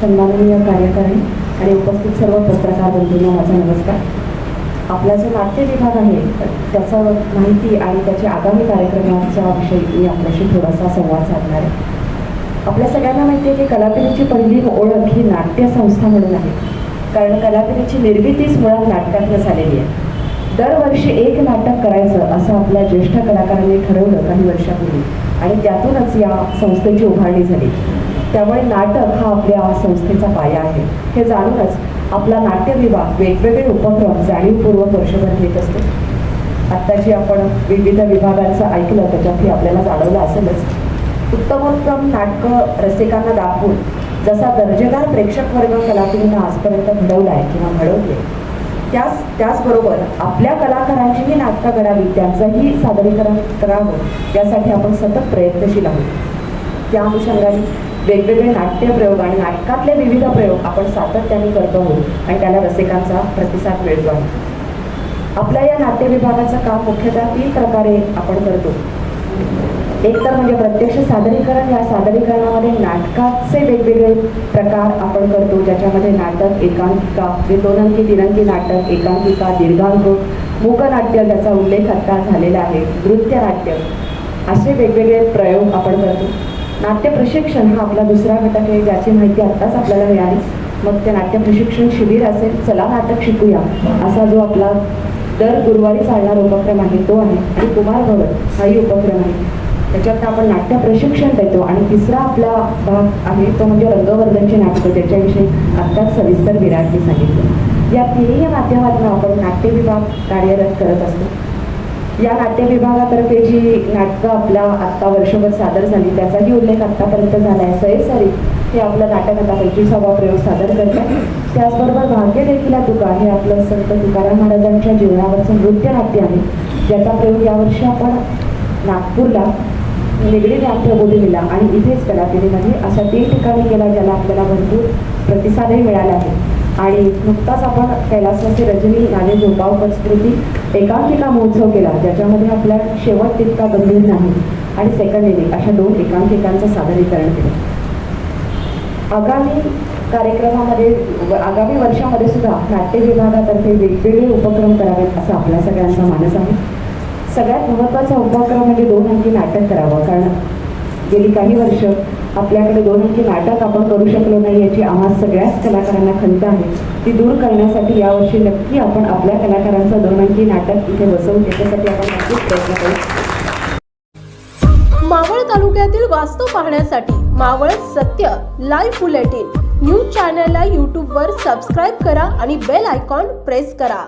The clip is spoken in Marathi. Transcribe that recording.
सन्माननीय कार्यकारी आणि उपस्थित सर्व पत्रकार बंधूंना माझा नमस्कार. आपला जो नाट्य विभाग आहे त्याचं माहिती आणि त्याच्या आगामी कार्यक्रमाच्या विषयी मी आपल्याशी थोडासा संवाद साधणार आहे. आपल्या सगळ्यांना माहिती आहे की कलापिनीची पहिली ओळख ही नाट्य संस्था म्हणून आहे. कारण कलापिनीची निर्मितीच मुळात नाटकातनं झालेली आहे. दरवर्षी एक नाटक करायचं असं आपल्या ज्येष्ठ कलाकारांनी ठरवलं काही वर्षापूर्वी. आणि त्यातूनच या संस्थेची उभारणी झाली. त्यामुळे नाटक हा आपल्या संस्थेचा पाया आहे. हे जाणूनच आपला नाट्य विभाग वेगवेगळे उपक्रम जाणीवपूर्वक वर्षभर घेत असतो. आत्ता जी आपण विविध विभागांचं ऐकलं त्याच्यातही आपल्याला जाणवलं असेलच. उत्तमोत्तम नाटकं रसिकांना दाखवून जसा दर्जेदार प्रेक्षक वर्ग कलाकारांना आजपर्यंत घडवला आहे किंवा घडवले त्याच त्याचबरोबर आपल्या कलाकारांचीही नाटकं घडावी त्यांचंही सादरीकरण करावं यासाठी आपण सतत प्रयत्नशील आहोत. त्या अनुषंगाने वेगवेगळे नाट्यप्रयोग आणि नाटकातले विविध प्रयोग आपण सातत्याने करतो आहोत आणि त्याला रसिकांचा प्रतिसाद मिळतो आहे. आपल्या या नाट्य विभागाचं काम मुख्यतः तीन प्रकारे आपण करतो. एक तर म्हणजे प्रत्यक्ष सादरीकरण. या सादरीकरणामध्ये नाटकाचे वेगवेगळे प्रकार आपण करतो ज्याच्यामध्ये नाटक एकांकिका म्हणजे जे दोन अंकी नाटक एकांकिका दीर्घांक मूकनाट्य ज्याचा उल्लेख आता झालेला आहे नृत्य नाट्य असे वेगवेगळे प्रयोग आपण करतो. नाट्य प्रशिक्षण हा आपला दुसरा घटक आहे ज्याची माहिती आत्ताच आपल्याला मिळाली. मग ते नाट्य प्रशिक्षण शिबिर असेल चला नाटक शिकूया असा जो आपला दर गुरुवारी चालणारा उपक्रम आहे तो आहे. आणि कुमार भवन हाही उपक्रम आहे. त्याच्यात आपण नाट्य प्रशिक्षण देतो आणि तिसरा आपला भाग आहे तो म्हणजे रंगवर्धनचे नाटकं. त्याच्याविषयी आत्ताच सविस्तर विराटने सांगितलं. या तिन्ही माध्यमातून आपण नाट्य विभाग कार्यरत करत असतो. या नाट्य विभागातर्फे जी नाटकं आपल्या आत्ता वर्षभर सादर झाली त्याचाही उल्लेख आत्तापर्यंत झाला आहे. सयसरी हे आपलं नाटक आता पंचवीसावा प्रयोग सादर करतात. त्याचबरोबर भाग्य देखील तुका हे आपलं संत तुकाराम महाराजांच्या जीवनावरचं नृत्य नाट्य आहे ज्याचा प्रयोग यावर्षी आपण नागपूरला निगडी नाट्यबोधी आणि इथेच कलापिनीमध्ये अशा तीन ठिकाणी केला ज्याला आपल्याला भरपूर प्रतिसादही मिळाला आहे. आणि नुकताच आपण कैलासवासी रजनी नाणे झोपावकर स्मृती एकांकिका महोत्सव केला. ज्याच्यामध्ये आपला शेवट तितका गंभीर नाही. आणि सेकंड इनिंग अशा दोन एकांकिकांचं सादरीकरण केलं. आगामी कार्यक्रमामध्ये व- आगामी वर्षामध्ये सुद्धा नाट्य विभागातर्फे वेगवेगळे उपक्रम करावेत असं आपल्या सगळ्यांचा मानस आहे. सगळ्यात महत्त्वाचा उपक्रम म्हणजे दोन अंकी नाटक करावं. कारण गेली काही वर्ष आपल्याकडे दोन अंकी नाटक आपण करू शकलो नाही याची आम्हा सगळ्याच कलाकारांना खंत आहे. ती दूर करण्यासाठी यावर्षी नक्की आपण आपल्या कलाकारांचं दोन अंकी नाटक इथे बसवून त्याच्यासाठी आपण नक्कीच प्रयत्न करू. मावळ तालुक्यातील वास्तव पाहण्यासाठी मावळ सत्य लाईव्ह बुलेटिन न्यूज चॅनलला यूट्यूबवर सबस्क्राईब करा आणि बेल आयकॉन प्रेस करा.